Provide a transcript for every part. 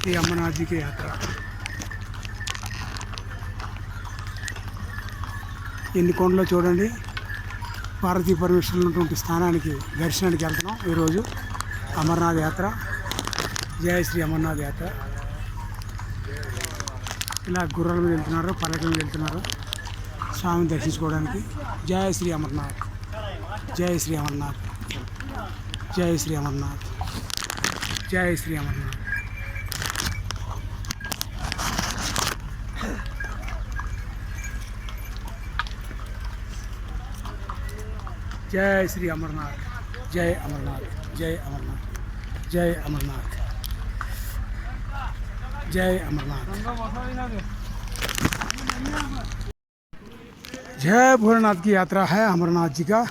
శ్రీ అమ్మనాథ్జీకి యాత్ర ఎన్ని కొండలో చూడండి పార్వతీ పరమేశ్వరులు ఉన్నటువంటి స్థానానికి దర్శనానికి వెళ్తున్నాం ఈరోజు. అమర్నాథ్ యాత్ర. జయ శ్రీ అమర్నాథ్ యాత్ర. ఇలా గుర్రాల మీద వెళ్తున్నారు పల్లకి మీద వెళ్తున్నారు. స్వామిని దర్శించుకోవడానికి. జయ శ్రీ అమర్నాథ్. జయ శ్రీ అమర్నాథ్. జయ శ్రీ అమర్నాథ్. జయ శ్రీ అమర్నాథ్. जय श्री अमरनाथ जय अमरनाथ जय अमरनाथ जय अमरनाथ जय अमरनाथ जय भोलेनाथ की यात्रा है अमरनाथ जी का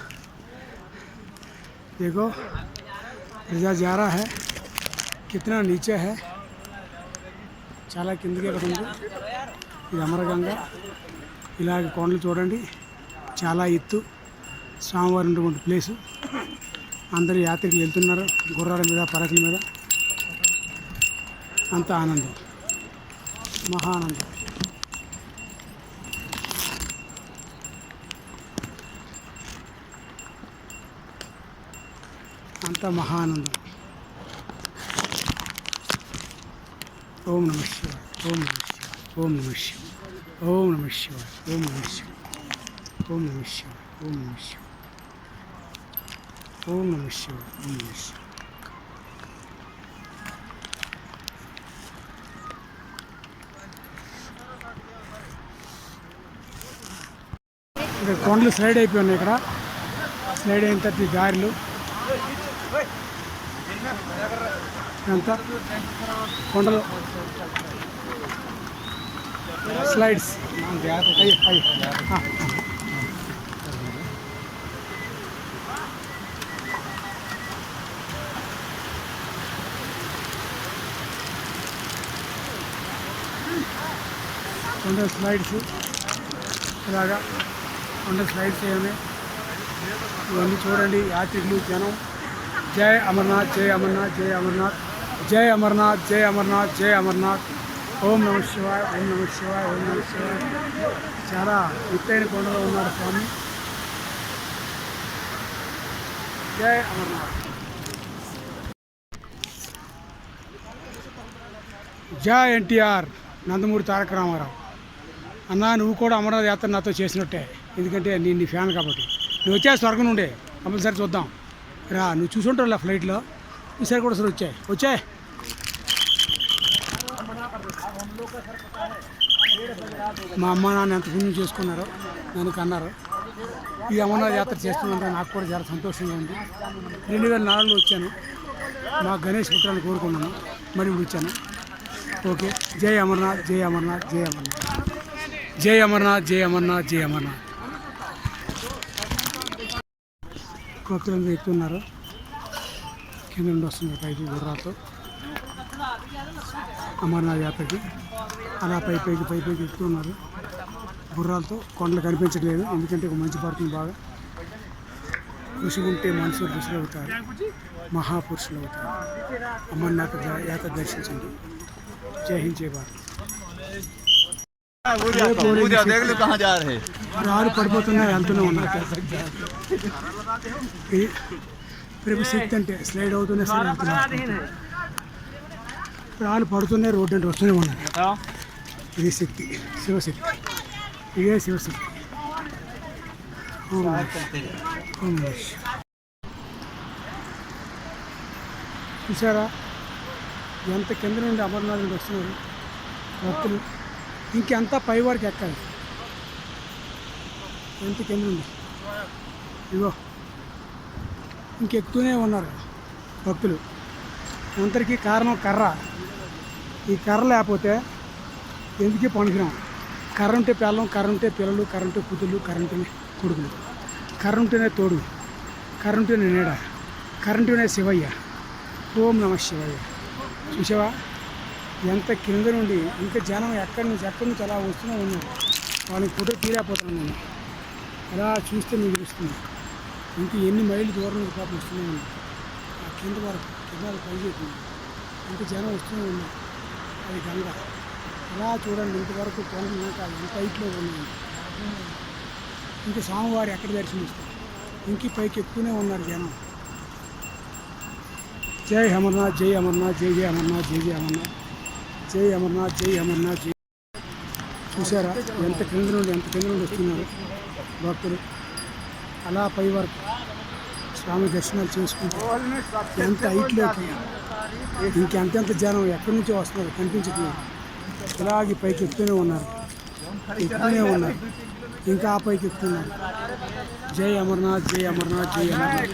देखो रिजा जा रहा है कितना नीचे है చాలా కిందకే కదా ఉంది ఇది అమరగంగ ఇలాగ కొండలు చూడండి చాలా ఎత్తు స్వామివారి ఉన్నటువంటి ప్లేసు అందరూ యాత్రికులు వెళ్తున్నారు గుర్రాల మీద పరకల మీద. అంత ఆనందం. మహా ఆనందం. అంత మహా ఆనందం. ఓం నమ శివాయ ఓం నమ శివాయ ఓం నమ శివాయ ఓం నమ శివాయ ఓం నమ శివాయ ఓం నమ శివాయ ఓం నమ శివాయ. ఓం నమ శివాయ ఇక్కడ కొండలు స్లైడ్ అయిపోయి ఉన్నాయి ఇక్కడ. స్లైడ్ అయిన తర్వాత ఈ దారిలు. ఎంత? కొండలు. స్లైడ్స్ అయ్యి అయ్యి. ఆ. కొండ స్లైడ్స్ ఇలాగా కొండ స్లైడ్స్ ఏమి? ఇవన్నీ చూడండి యాత్రికులు జనం. జై అమర్నాథ్ జై అమర్నాథ్ జై అమర్నాథ్. జై అమర్నాథ్ జై అమర్నాథ్ జై అమర్నాథ్. ఓం నమ శివాయ ఓం నమ శివాయ ఓం నమ శివాయ. చాలా ఎత్తైన కొండలో ఉన్నారు స్వామి. జై అమర్నాథ్. జై ఎన్టీఆర్ నందమూరి తారక రామారావు. అన్నా నువ్వు కూడా అమరనాథ్ యాత్ర నాతో చేసినట్టే. ఎందుకంటే నేను నీ ఫ్యాన్ కాబట్టి. నువ్వు వచ్చా స్వర్గం నుండే. కంపల్సరీ చూద్దాం. రా నువ్వు చూసుంటావు ఫ్లైట్లో. ఈసారి కూడా సరే వచ్చాయి. వచ్చాయి. మా అమ్మ నాన్న ఎంత పుణ్యం చేసుకున్నారు నన్ను కన్నారు. ఈ అమరనాథ్ యాత్ర చేస్తున్నంటే నాకు కూడా చాలా సంతోషంగా ఉంది. రెండు వేల నాలుగులో వచ్చాను. మా గణేష్ పుత్రాన్ని కోరుకున్నాను. మరి వచ్చాను. ఓకే. జై అమర్నాథ్ జై అమర్నాథ్ జై అమర్నాథ్. జై అమర్నాథ్ జై అమర్నాథ్ జై అమర్నాథ్. భక్తులందరూ ఎక్కుతున్నారు కింద నుండి వస్తుంది పైకి గుర్రాలతో అమర్నాథ్ యాత్రకి. అలా పై పైకి పై పైకి ఎక్కుతున్నారు గుర్రాలతో కొండలు కనిపించట్లేదు. ఎందుకంటే ఒక మంచి పడుతుంది బాగా. ఋషి ఉంటే మనసు ఋషులు అవుతారు. మహాపురుషులు అవుతారు. అమర్నాథ్ యాత్ర దర్శించండి. జై హింద్ జై భారత్. రాడు పడిపోతున్నాయి అంతనే ఉన్నారు శక్తి అంటే స్లైడ్ అవుతూనే స్లైడ్ అవుతున్నారు రాళ్ళు పడుతున్నాయి రోడ్డు అంటే వస్తూనే ఉన్నాయి ఇది శక్తి శివశక్తి ఇదే శివశక్తి చూసారా ఎంత కింద నుండి అమర్నాథ్ నుండి వస్తున్నారు భక్తులు ఇంకెంత పై వరకు ఎక్కాలి? ఎంత కింద ఉంది? ఇగో ఇంకెక్కుతూనే ఉన్నారు భక్తులు. అందరికీ కారణం కర్ర. ఈ కర్ర లేకపోతే ఎందుకే పనికిరాం? కర్ర ఉంటే పిల్లం కర్ర ఉంటే పిల్లలు కరెంటు ఉంటే కూతుళ్ళు కొడుకులు. కర్ర ఉంటేనే తోడు. కరెంటునే నీడ. కరెంటునే శివయ్య. ఓం నమ శివయ్య. చూసావా? ఎంత కింద నుండి ఇంకా జనం ఎక్కడి నుంచి ఎక్కడి నుంచి అలా వస్తూనే ఉన్నారు వాళ్ళని ఫోటో తీలేకపోతున్నాను నేను అలా చూస్తే మీకు తెలుస్తుంది. ఇంకా ఎన్ని మైళ్ళు దూరం నుంచి పాపం వస్తూనే ఆ కింద వరకు కింద పనిచేస్తుంది పని ఇంకా జనం వస్తూనే ఉన్నారు అది గంగ. అలా చూడండి ఇంతవరకు కొండ ఇంకా ఎంత హైట్లో ఉన్నాయి ఇంకా స్వామివారు ఎక్కడ దర్శనమిస్తారు ఇంక పైకి ఎక్కువనే ఉన్నారు జనం. జై అమర్నాథ్ జై అమర్నాథ్ జై జై అమర్నాథ్ జై జై అమర్నాథ్. జై అమర్నాథ్ జై అమర్నాథ్ జై. చూసారా ఎంత కింద నుండి ఎంత కింద నుండి వస్తున్నారు భక్తులు? అలా పై వరకు స్వామి దర్శనాలు చేసుకుంటూ ఎంత హైట్లోకి ఇంకెంతెంత జనం ఎక్కడి నుంచో వస్తున్నారు కనిపించట్లేదు. ఇలాగే పైకి ఎక్కుతూనే ఉన్నారు. ఎక్కుతూనే ఉన్నారు. ఇంకా ఆ పైకి ఎక్కుతున్నారు. జై అమర్నాథ్ జై అమర్నాథ్ జై అమర్నాథ్.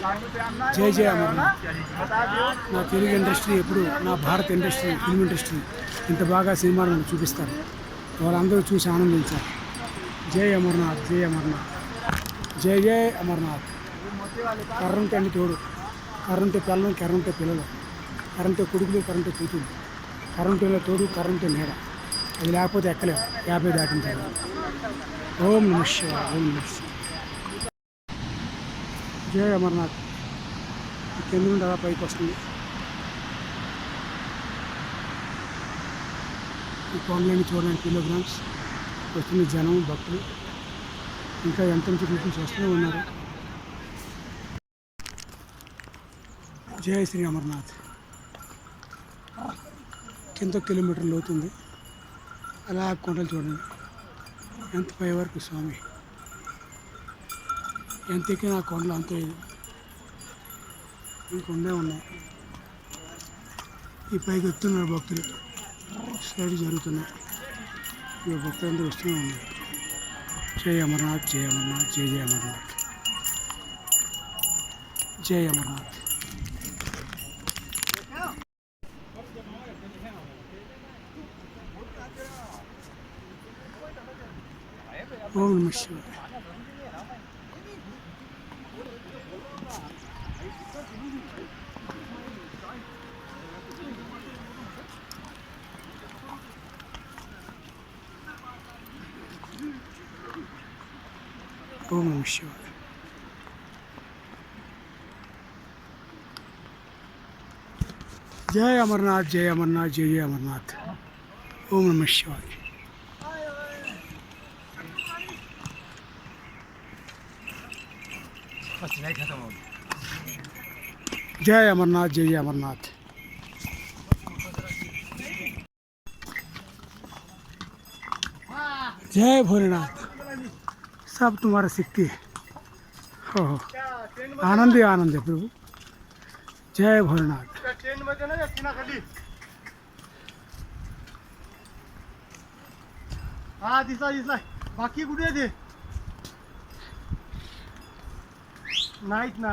జై జై అమర్నాథ్. నా తెలుగు ఇండస్ట్రీ ఎప్పుడు నా భారత ఇండస్ట్రీ ఫిల్మ్ ఇండస్ట్రీ. ఇంత బాగా సినిమాను మనకు చూపిస్తారు. వాళ్ళందరూ చూసి ఆనందించారు జై అమర్నాథ్ జై అమర్నాథ్ జై జై అమర్నాథ్. కర్రంటే అన్ని తోడు కర్రంటే పిల్లలు కర్రంటే పిల్లలు కరెంటు కొడుకులు కరెంటు కూతురు కరెంటులో తోడు కరెంటు నీడ. అది లేకపోతే ఎక్కలేదు యాభై దాటిన తర్వాత. ఓం నమ ఓం నమ జయ జై అమర్నాథ్. ఈ కింద నుండి అలా పైకి వస్తుంది. ఈ కొండలన్నీ చూడడానికి కిలోగ్రామ్స్. వస్తుంది జనం భక్తులు ఇంకా ఎంత నుంచి నుంచి వస్తూనే ఉన్నారు. జై శ్రీ అమర్నాథ్. కింద కిలోమీటర్ లోతుంది అలా కొండలు చూడండి. ఎంత పై వరకు స్వామి. ఎంత ఎక్కిన ఆ కొండలు అంతే ఇది. ఇంకొండే ఉన్నాయి. ఈ పైకి వస్తున్నారు భక్తులు. స్లైడ్ జరుగుతున్నాయి ఈ భక్తులందరూ వస్తూనే ఉన్నారు జై అమర్నాథ్ జై అమర్నాథ్ జై జై అమర్నాథ్ జై అమర్నాథ్ ఓం నమ శివాయ Doğmamış ya. జయ అమర్నాథ్ జయ అమర్నాథ్ జయ అమర్నాథ్ ఓం నమ శివాయ జయ అమర్నాథ్ జయ అమర్నాథ్ జయ భోలేనాథ్ सब तुम्हारा सिक्के हो। हो आनंद आनंद आहे प्रभू। जय भोरनाथ हा दिसला दिसला बाकी कुठे ते? नाहीत ना।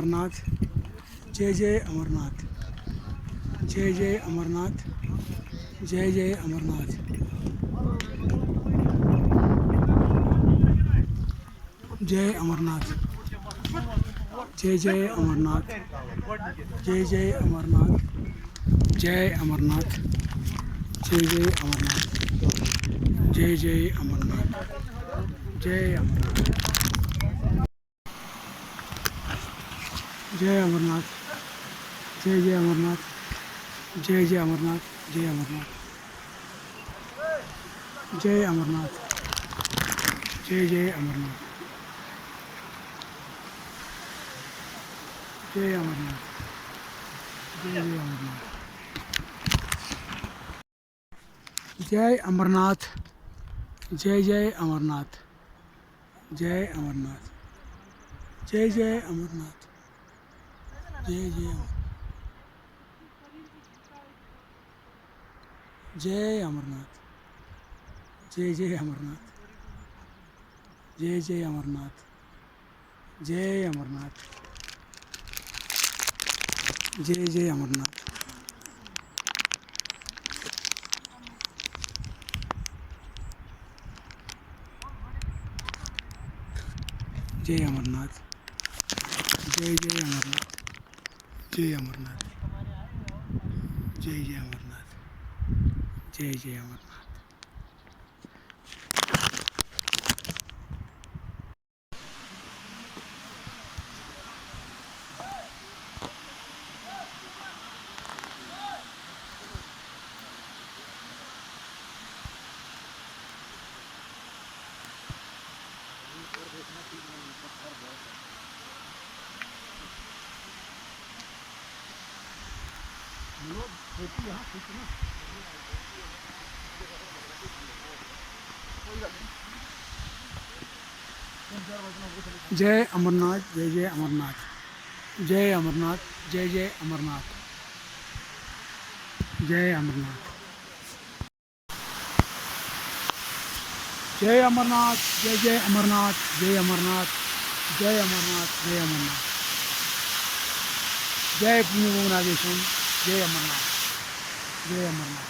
अमरनाथ जय जय अमरनाथ जय जय अमरनाथ जय जय अमरनाथ जय अमरनाथ जय जय अमरनाथ जय जय अमरनाथ जय अमरनाथ जय जय अमरनाथ जय जय अमरनाथ जय अमरनाथ जय अमरनाथ जय जय अमरनाथ जय जय अमरनाथ जय अमरनाथ जय अमरनाथ जय जय अमरनाथ जय अमरनाथ जय जय अमरनाथ जय अमरनाथ जय जय अमरनाथ जय अमरनाथ जय जय अमरनाथ जय जय जय अमरनाथ। जय जय अमरनाथ। जय जय अमरनाथ। जय अमरनाथ। जय जय अमरनाथ। जय अमरनाथ। जय जय अमरनाथ। జై అమర్నాథ్ జై జై అమర్నాథ్ జై జై అమర్నాథ్ Thank you. जय अमरनाथ, जय जय अमरनाथ। जय अमरनाथ, जय जय अमरनाथ। जय अमरनाथ। जय अमरनाथ, जय जय अमरनाथ जय अमरनाथ। जय अमरनाथ जय अमरनाथ। जय पुण्यभुवनादेशम జయ అమర్నా జయ అమర్నా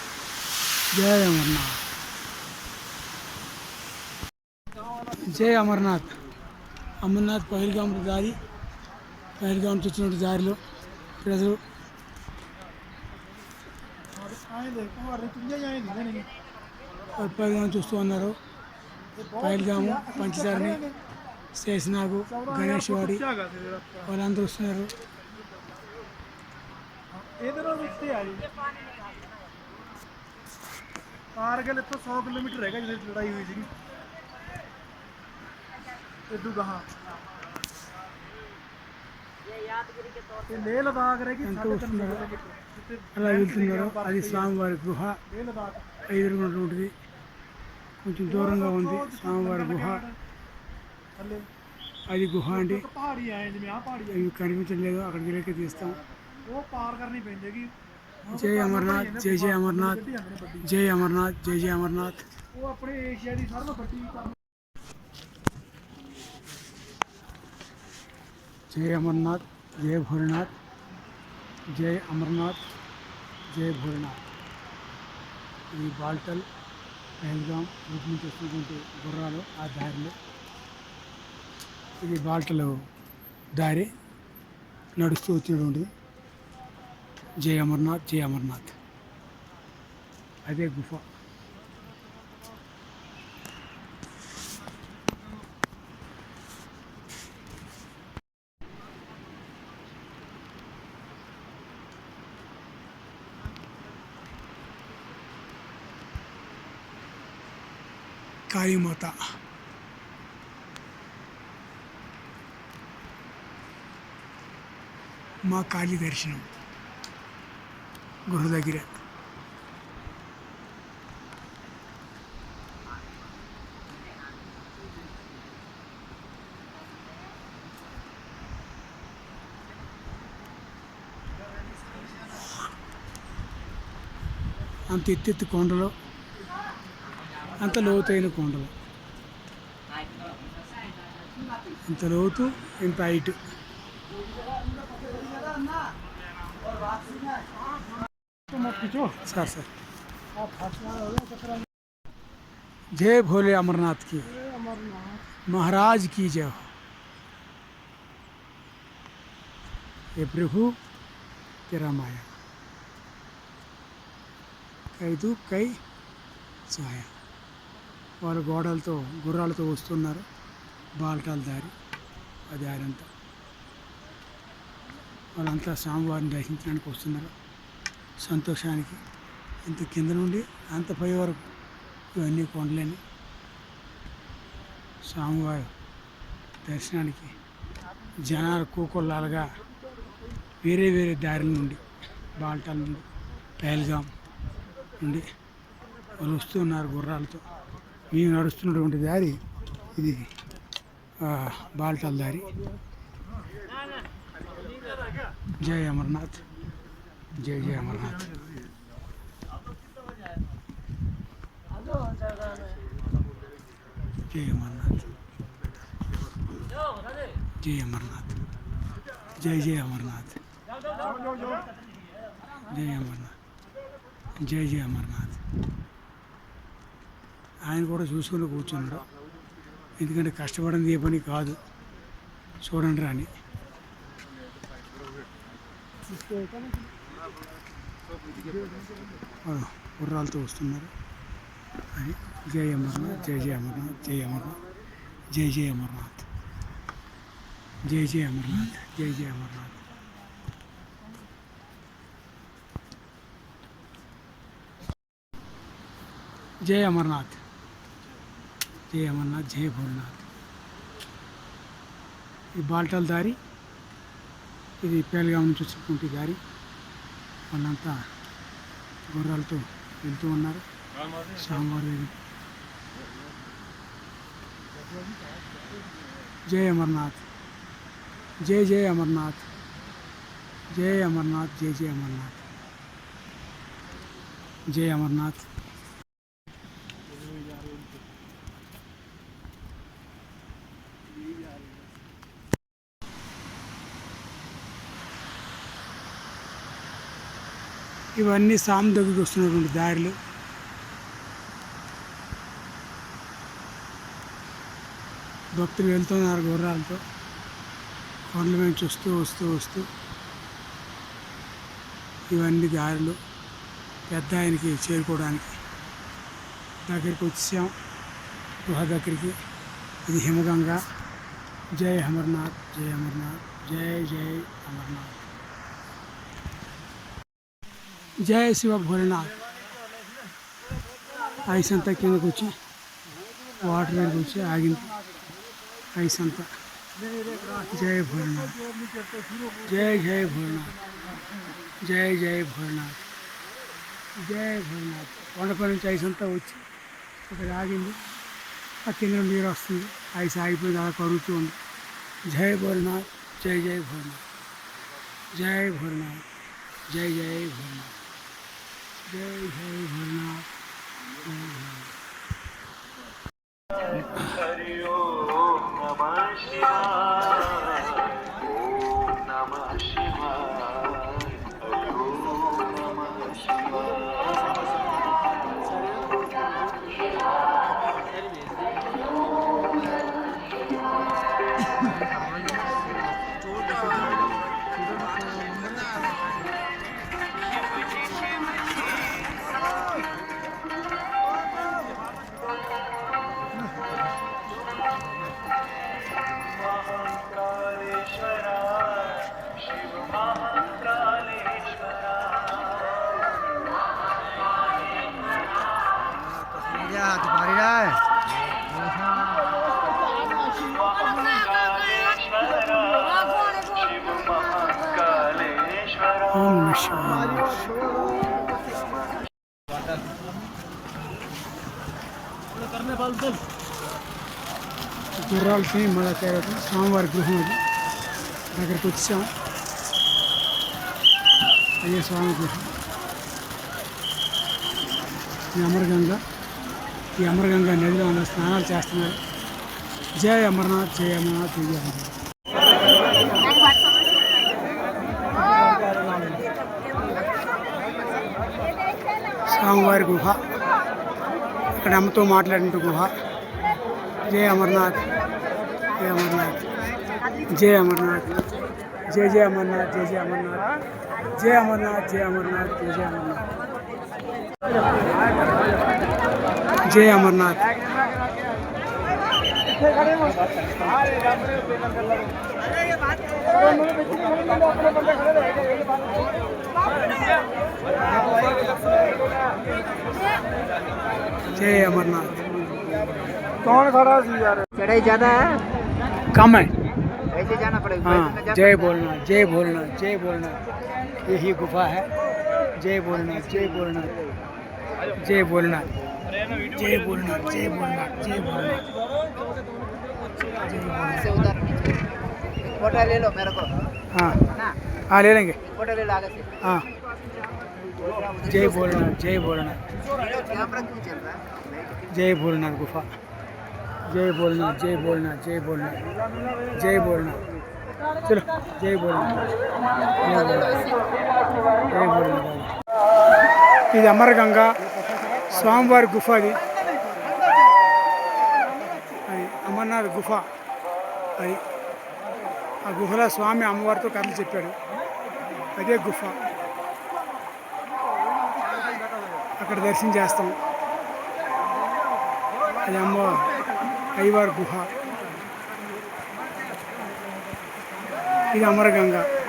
జయ అమర్నాథ్. జయ అమర్నాథ్. అమర్నాథ్ పైర్గాం దారి పైర్గాం చూసినటువంటి దారిలో ప్రజలు పైర్గాం చూస్తూ ఉన్నారు. పైర్గాము పంచదారిని శేషనాగు గణేష్ వాడి వాళ్ళందరూ వస్తున్నారు. इधर और रुकते आ रही कारगिल तो 100 किलोमीटर रहेगा जिधर लड़ाई हुई थी इधर कहाँ ये लेह लद्दाख रहेगी ఎంత साढ़े तीन सौ వస్తున్నారు किलोमीटर అలా వెళ్తున్నారు అది స్వామివారి గుహ लेह लद्दाख ఎదురున్నటువంటిది కొంచెం దూరంగా ఉంది స్వామివారి గుహ थल्ले అది గుహ అండి तो पहाड़ी आए जिम्मे आ पहाड़ी आई అవి కనిపించలేదు అక్కడికి వెళ్ళి తీస్తాం वो पार करनी पेंदेगी జై అమర్నాథ్ జై జై అమర్నాథ్ జై అమర్నాథ్ జై జై అమర్నాథ్ वो अपने एशिया की सारे बड़ी जय अमरनाथ जय भोलेनाथ जय అమర్నాథ్ జయ భోలేనాథ్ ఈ బాల్టల్ పహల్గాం వీటి నుంచి వస్తున్నటువంటి గుర్రాలు ఆ దారిలో ఇది బాల్టల్ దారి నడుస్తూ వచ్చినటువంటిది जय अमरनाथ जय अमरनाथ अरे गुफा काली माता माँ काली दर्शनम గుహ దగ్గర. అంత ఎత్తెత్తు కొండలు అంత లోతైన కొండలు. అంత లోతు ఇంత హైట్. तो मत खींचो సార్ సార్ आप फासला हो गया चक्कर जय भोले अमरनाथ की अमरनाथ महाराज की जय हो हे प्रभु तेरा माया ఖైదు కై ఛాయ వాళ్ళు గోడలతో గుర్రాలతో వస్తున్నారు బాల్టాల దారి ఆ దారి అంతా వాళ్ళంతా స్వామివారిని దర్శించడానికి వస్తున్నారు సంతోషానికి. ఇంత కింద నుండి అంత పై వరకు ఇవన్నీ కొండలేని స్వామివారి దర్శనానికి జనాలు కూకొల్లాలుగా వేరే వేరే దారి నుండి బాల్టాల నుండి పహల్గాం నుండి వాళ్ళు వస్తున్నారు గుర్రాలతో. మేము నడుస్తున్నటువంటి దారి ఇది బాల్టాల దారి. జై అమర్నాథ్. జై జై అమర్నాథ్. జై అమర్నాథ్. జై అమర్నాథ్. జై జై అమర్నాథ్. జై అమర్నాథ్. జై జై అమర్నాథ్. ఆయన కూడా చూసుకుని కూర్చున్నాడు. ఎందుకంటే కష్టపడింది ఏ పని కాదు. చూడండి రాని గుర్రాలతో వస్తున్నారు. అని జై అమర్నాథ్ జై జై అమర్నాథ్ జై అమర్నాథ్ జై జై అమర్నాథ్ జై జై అమర్నాథ్ జై జై అమర్నాథ్. జై అమర్నాథ్ జై అమర్నాథ్ జై భోలేనాథ్. ఈ బాల్టల దారి ఇది పేలగా నుంచి వచ్చినటువంటి దారి. వాళ్ళంతా గుర్రాలతో వెళ్తూ ఉన్నారు స్వామివారి దగ్గరికి. జై అమర్నాథ్ జై జై అమర్నాథ్ జై అమర్నాథ్ జై జై అమర్నాథ్ జై అమర్నాథ్ ఇవన్నీ సామ్ దగ్గరికి వస్తున్నటువంటి దారులు. భక్తులు వెళ్తున్నారు గుర్రాలతో. కొండల నుంచి వస్తూ వస్తూ వస్తూ. ఇవన్నీ దారులు పెద్ద ఆయనకి చేరుకోవడానికి. దగ్గరికి వచ్చాం గుహ దగ్గరికి. ఇది హిమగంగా. జై అమర్నాథ్ జై అమర్నాథ్ జై జై అమర్నాథ్. జై శివ భోలేనాథ్ ఐస్ అంతా కిందకు వచ్చి వాటర్ మీదకి వచ్చి ఆగింది ఐస్ అంతా జై భోలేనాథ్ జై జై భోలేనాథ్ జై జై భోలేనాథ్ జై భోలేనాథ్ కొండపై నుంచి ఐస్ అంతా వచ్చి ఇక్కడ ఆగింది ఆ కింద నుండి నీరు వస్తుంది ఐస్ ఆగిపోయింది అలా కరుగుతూ ఉంది జై భోలేనాథ్ జై జై భోలేనాథ్ జై భోలేనాథ్ జై జై భోలేనాథ్ జై జై હરિ ઓમ નમઃ શિવાય గుర్రాలకి మళ్ళా తేవటం స్వామివారి గృహం అది దగ్గరికి వచ్చాం అయ్యే స్వామి గృహం ఈ అమరగంగ ఈ అమరగంగ నదిలో అందరూ స్నానాలు చేస్తున్నారు జై అమర్నాథ్ జై అమర్నాథ్ జై అమర్నాథ్ స్వామివారి గుహ అక్కడ అమ్మతో మాట్లాడినట్టు గుహ. జై అమర్నాథ్. జై అమర్నాథ్. జై అమర్నాథ్. జై జయ అమర్నాథ్. జై జయ అమర్నాథ్. జై అమర్నాథ్. జై అమర్నాథ్. జై జయ అమర్నాథ్. జై అమర్నాథ్. जय अमरनाथ। कौन खड़ा सी यार? चढ़ाई ज़्यादा है? कम है। ऐसे जाना पड़ेगा। हाँ जय बोलना जय बोलना जय बोलना। यही गुफा है। जय बोलना जय बोलना जय भोलेनाथ जय भोलेनाथ जय भोलेनाथ जय भोलेनाथ से उधर नीचे फोटो ले लो मेरे को हाँ ना हाँ ले लेंगे फोटो ले लो आगे से हाँ जय भोलेनाथ जय भोलेनाथ कैमरा क्यों चल रहा है जय भोलेनाथ गुफा जय भोलेनाथ जय भोलेनाथ जय भोलेनाथ जय भोलेनाथ चलो जय भोलेनाथ जय भोलेनाथ జై భోలేనాథ్ ఇది అమరగంగా స్వామివారి గుఫ అది. అది అమర్నాథ్ గుఫ. అది. ఆ గుహలో స్వామి అమ్మవారితో కథలు చెప్పాడు. అదే గుఫ. అక్కడ దర్శనం చేస్తాం. అది అమ్మ అయ్యవారి గుహ. ఇది అమరగంగా.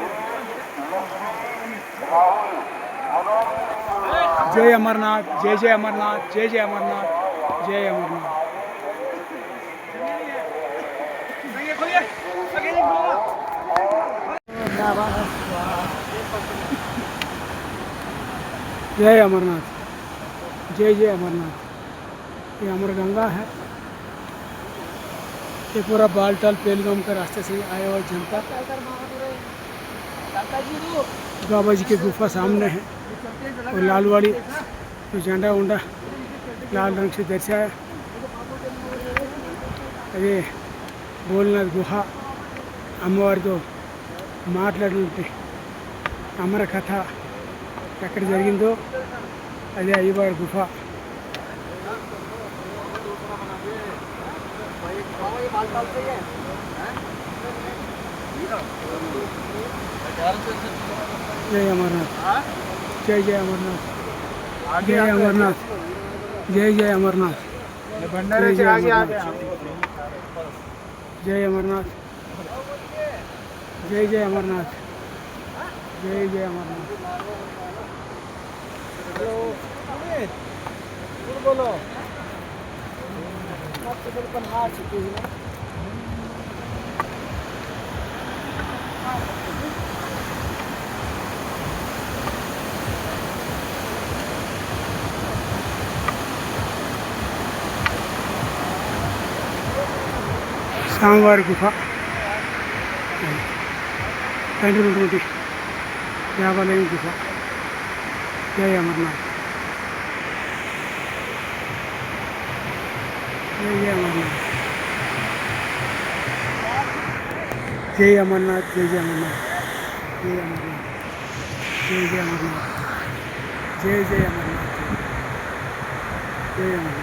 जय अमरनाथ, जय जय अमरनाथ, जय जय अमरनाथ जय अमरनाथ। जय अमरनाथ, जय जय अमरनाथ। ये अमर गंगा है। ये पूरा बालटाल पेलगाम के रास्ते से आए हुआ जनता। बाबा जी की गुफा सामने है। और लाल वाली जो झंडा उंडा लाल रंग से दर्शाया అదే భోలేనాథ్ గుహ అమ్మవారితో మాట్లాడినట్టు అమర కథ ఎక్కడ జరిగిందో అదే అయ్యవారి గుహ జై అమర్నాథ్ जय जय अमरनाथ। जय अमरनाथ। जय जय अमरनाथ। जय जय अमरनाथ। जय अमरनाथ। जय जय अमरनाथ। जय जय अमरनाथ। बोलो। స్వామివారి గుహ పైన ఉన్నటువంటి దేవాలయం గుహ జై అమర్నాథ్ జై జై అమర్నాథ్ జై అమర్నాథ్ జై జై అమర్నాథ్ జై అమర్నాథ్ జై జై అమర్నాథ్ జై జై అమర్నాథ్ జై అమర్నాథ్